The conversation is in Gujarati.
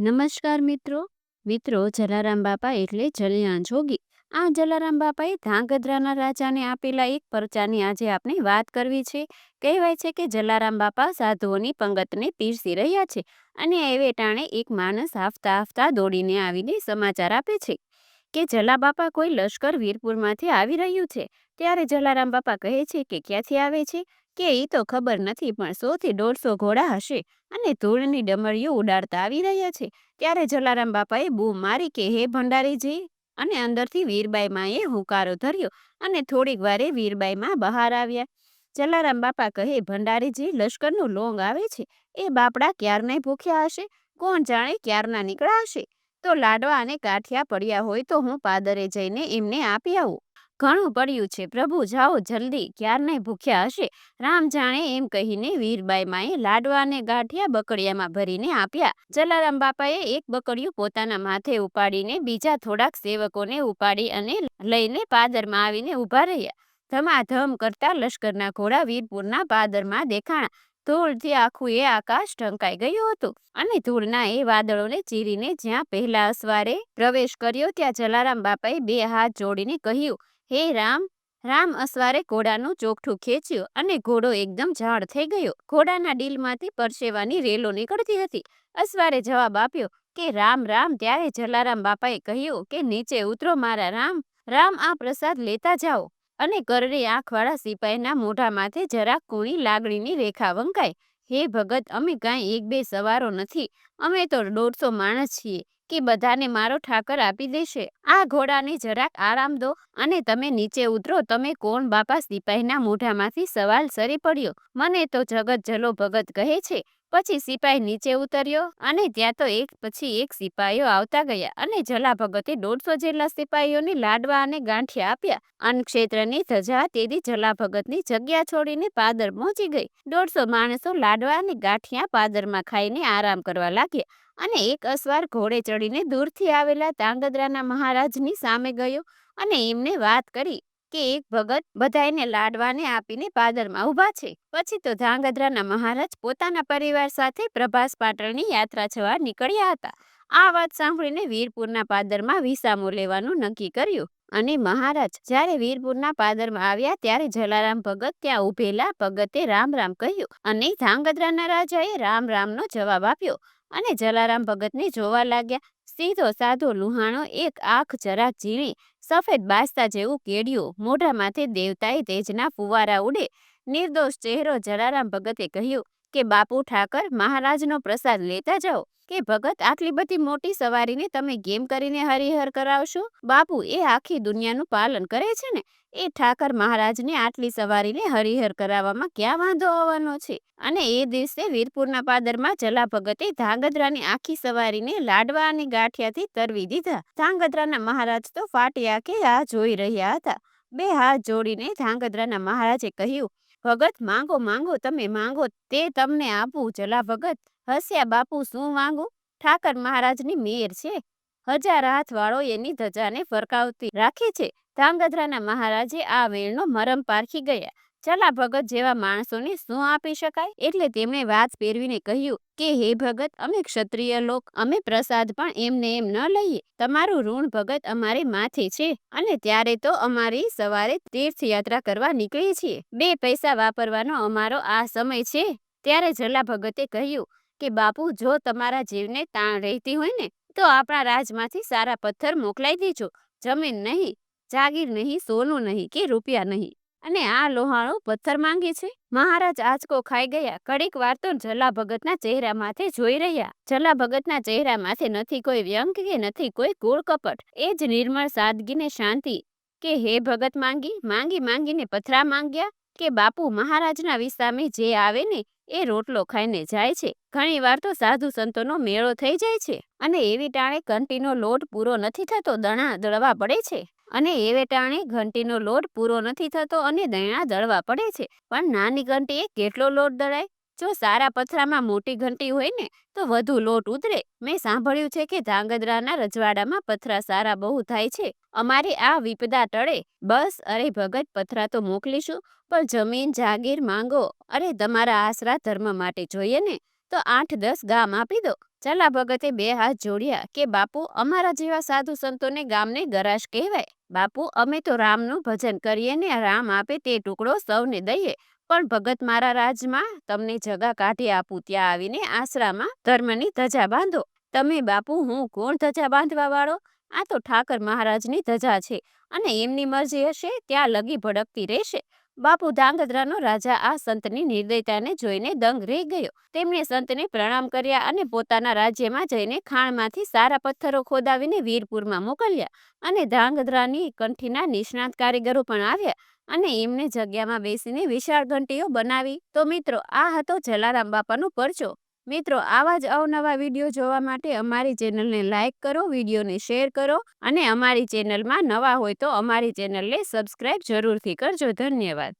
નમસ્કાર મિત્રો. મિત્રો, જલારામ બાપા એટલે જલિયાણ જોગી. આ જલારામ બાપાએ ધાંગધ્રાના રાજાને આપેલા એક પરચાની આજે આપણે વાત કરવી છે. કહેવાય છે કે જલારામ બાપા સાધુઓની પંગતને પીરસી રહ્યા છે અને એવે ટાણે એક માણસ હાફતા હાફતા દોડીને આવીને સમાચાર આપે છે કે જલા બાપા કોઈ લશ્કર વીરપુરમાંથી આવી રહ્યું છે. ત્યારે જલારામ બાપા કહે છે કે ક્યાંથી આવે છે? કે એ તો ખબર નથી, પણ સોથી દોઢસો ઘોડા હશે. અને ધૂળની ડમરીઓ ઉડાડતા આવી રહ્યા છે. ત્યારે જલારામ બાપાએ બૂમ મારી કે, હે ભંડારીજી! અને અંદરથી વીરબાઈ માએ હુંકારો ધર્યો અને થોડીક વારે વીરબાઈ માં બહાર આવ્યા. જલારામ બાપા કહે, ભંડારીજી, લશ્કરનું લોંગ આવે છે. એ બાપડા ક્યારના ભૂખ્યા હશે? કોણ જાણે ક્યારના નીકળ્યા હશે? તો લાડવા અને કાઠિયા પડ્યા હોય તો હું પાદરે જઈને એમને આપી આવું. ઘણું પડ્યું છે. પ્રભુ, જાઓ જલ્દી, ક્યારને ભૂખ્યા હશે? રામ જાણે એમ કહીને વીરબાઈ માએ લાડવા ગાંઠિયા બકડિયામાં ભરીને આપ્યા. જલારામ બાપાએ એક બકડિયું પોતાના માથે ઉપાડીને બીજા થોડાક સેવકોને ઉપાડી અને લઈને પાદરમાં આવીને ઊભા રહ્યા. ધમાધમ કરતા લશ્કરના ઘોડા વીરપુરના પાદરમાં દેખાણા. ધૂળથી આખું એ આકાશ ઢંકાઈ ગયું હતું અને ધૂળના એ વાદળોને ચીરીને જ્યાં પહેલા અસવારે પ્રવેશ કર્યો, ત્યાં જલારામ બાપાએ બે હાથ જોડીને કહ્યું હે રામ રામ અસવારે ઘોડાનું ચોકઠું ખેંચ્યું અને ઘોડો એકદમ ઝાડ થઈ ગયો. ઘોડાના ડીલમાંથી પરસેવાની રેલો નીકળતી હતી. અસવારે જવાબ આપ્યો કે, રામ રામ, ત્યારે જલારામ બાપાએ કહ્યું કે, નીચે ઉતરો મારા રામ રામ આ પ્રસાદ લેતા જાઓ. અને કરડી આંખવાળા સિપાહીના મોઢામાંથી જરાક કૂણી લાગણીની રેખા વંકાય હે ભગત, અમે કાંઈ એક બે સવારો નથી. અમે તો દોઢસો માણસ છીએ. કે બધાને મારો ઠાકર આપી દેશે? આ ઘોડાને જરાક આરામ દો અને તમે નીચે ઉતરો, તમે કોણ? બાપા સિપાહીના મોઢામાંથી સવાલ સરી પડ્યો. મને તો જગત જલો ભગત કહે છે. પછી સિપાહી નીચે ઉતર્યો અને ત્યાં તો એક પછી એક સિપાહીઓ આવતા ગયા અને જલા ભગતે દોઢસો જેટલા સિપાહીઓને લાડવા અને ગાંઠિયા આપ્યા. અન્નક્ષેત્રની ધજા તેથી જલા ભગતની જગ્યા છોડીને પાદર પહોંચી ગઈ. દોઢસો માણસો લાડવા અને ગાંઠિયા પાદરમાં ખાઈને આરામ કરવા લાગ્યા અને એક અસવાર ઘોડે ચડીને દૂરથી આવેલા તાંગદ્રાના મહારાજની સામે ગયો અને એમને વાત કરી. કે એક ભગત બધાને લાડવાને આપીને પાદરમાં ઊભા છે. પછી તો ધાંગધ્રાના મહારાજ પોતાના પરિવાર સાથે પ્રભાસ પાટણની યાત્રા જવા નીકળ્યા હતા. આ વાત સાંભળીને વીરપુરના પાદરમાં વિસામો લેવાનું નક્કી કર્યું અને મહારાજ જ્યારે વીરપુરના પાદરમાં આવ્યા ત્યારે જલારામ ભગત ત્યાં ઉભેલા ભગતે રામ રામ કહ્યું અને ધાંગધ્રાના રાજાએ રામ રામનો જવાબ આપ્યો અને જલારામ ભગતને જોવા લાગ્યા સીધો સાધો લુહાણો એક આંખ જરાક ઝીણી, સફેદ બાસ્તા જેવું કેડિયું, મોઢામાંથી દેવતાએ તેજના ફુવારા ઉડે, નિર્દોષ ચહેરો જલારામ ભગતે કહ્યું કે બાપુ ઠાકર મહારાજનો પ્રસાદ લેતા જાઓ કે ભગત આટલી બધી મોટી સવારીને તમે ગેમ કરીને હરિહર કરાવશો? બાપુ, એ આખી દુનિયાનું પાલન કરે છે ને? એ ઠાકર મહારાજને આટલી સવારીને હરિહર કરાવવામાં ક્યાં વાંધો આવવાનો છે? અને એ દિવસે વીરપુરના પાદરમાં જલા ભગતે ધાંગધ્રાની આખી સવારીને લાડવા અને ગાંઠિયાથી તરવી દીધા. ધાંગધ્રાના મહારાજ તો ફાટી કે આ જોઈ રહ્યા હતા. બે હાથ જોડીને ધાંગધ્રાના મહારાજે કહ્યું ભગત માંગો માંગો, તમે માંગો તે તમને આપું. જલા ભગત, હસ્યા બાપુ, શું માંગુ? ઠાકર મહારાજની મેર છે. હજાર હાથ વાળો એની ધજાને ફરકાવતી રાખે છે. ધાંગધ્રાના મહારાજે આ વેળનો મરમ પારખી ગયા. ચલા ભગત જેવા માણસોને શું આપી શકાય? એટલે તેમણે વાત પહેરવીને કહ્યું કે, હે ભગત, અમે ક્ષત્રિય લોક, અમે પ્રસાદ પણ એમને એમ ન લઈએ. તમારું ઋણ ભગત અમારે માથે છે અને ત્યારે તો અમારી સવારે તીર્થયાત્રા કરવા નીકળીએ છીએ. બે પૈસા વાપરવાનો અમારો આ સમય છે. ત્યારે જલા ભગતે કહ્યું કે, બાપુ, જો તમારા જીવને તાણ રહેતી હોય ને, તો આપણા રાજમાંથી સારા પથ્થર મોકલાઈ દેજો. જમીન નહીં, જાગીર નહીં, સોનું નહીં કે રૂપિયા નહીં. અને આ લોહાણું પથ્થર માંગે છે. મહારાજ આંચકો ખાઈ ગયા. કડીક વાર તો જલા ભગતના ચહેરા માથે જોઈ રહ્યા. જલા ભગતના ચહેરા માથે નથી કોઈ વ્યંગ કે નથી કોઈ કુળ કપટ. એ જ નિર્મળ સાદગીને શાંતિ કે હે ભગત માંગી માંગી માંગીને પથરા માંગ્યા કે બાપુ મહારાજના વિસામે જે આવે ને એ રોટલો ખાઈને જાય છે. ઘણી વાર તો સાધુ સંતોનો મેળો થઈ જાય છે. અને એવી ટાણે કંટીનો લોટ પૂરો નથી થતો, દણા દળવા પડે છે. અને એ વેટાણે ઘંટીનો લોટ પૂરો નથી થતો અને દયણા દળવા પડે છે. પણ નાની ઘંટીએ કેટલો લોટ દળાય? જો સારા પથરામાં મોટી ઘંટી હોય ને, તો વધુ લોટ ઉતરે. મેં સાંભળ્યું છે કે ધાંગધ્રાના રજવાડામાં પથરા સારા બહુ થાય છે. અમારી આ વિપદા ટળે. બસ, અરે ભગત, પથરા તો મોકલીશું. પણ જમીન, જાગીર, માંગો, અરે તમારા આશરા ધર્મ માટે જોઈએ ને? તો આઠ દસ ગામ આપી દો. ચલા ભગતે બે હાથ જોડ્યા કે, બાપુ, અમારા જેવા સાધુ સંતોને ગામને ગરાશ કહેવાય. બાપુ, અમે તો રામનું ભજન કરીએ ને રામ આપે તે ટુકડો સૌને દઈએ. પણ ભગત મારા રાજમાં તમને જગા કાઢી આપું, ત્યાં આવીને આશરામાં ધર્મની ધજા બાંધો. તમે, બાપુ, હું કોણ ધજા બાંધવા વાળો? આ તો ઠાકર મહારાજની ધજા છે. અને એમની મરજી હશે, ત્યાં લગી ભડકતી રહેશે. બાપુ ધાંગધ્રાનો રાજા આ સંતની નિર્દયતાને જોઈને દંગ રહી ગયો. તેમણે સંતને પ્રણામ કર્યા અને પોતાના રાજ્યમાં જઈને ખાણમાંથી સારા પથ્થરો ખોદાવીને વીરપુરમાં મોકલ્યા અને ધાંગધ્રાની કંઠીના નિષ્ણાત કારીગરો પણ આવ્યા અને એમને જગ્યામાં બેસીને વિશાળ ઘંટીઓ બનાવી. તો મિત્રો, આ હતો જલારામ બાપાનો પરચો. મિત્રો, આવા જ અવનવા વીડિયો જોવા માટે અમારી ચેનલને લાઇક કરો, વિડીયોને શેર કરો અને અમારી ચેનલમાં નવા હોય તો અમારી ચેનલને સબસ્ક્રાઈબ જરૂરથી કરજો. ધન્યવાદ.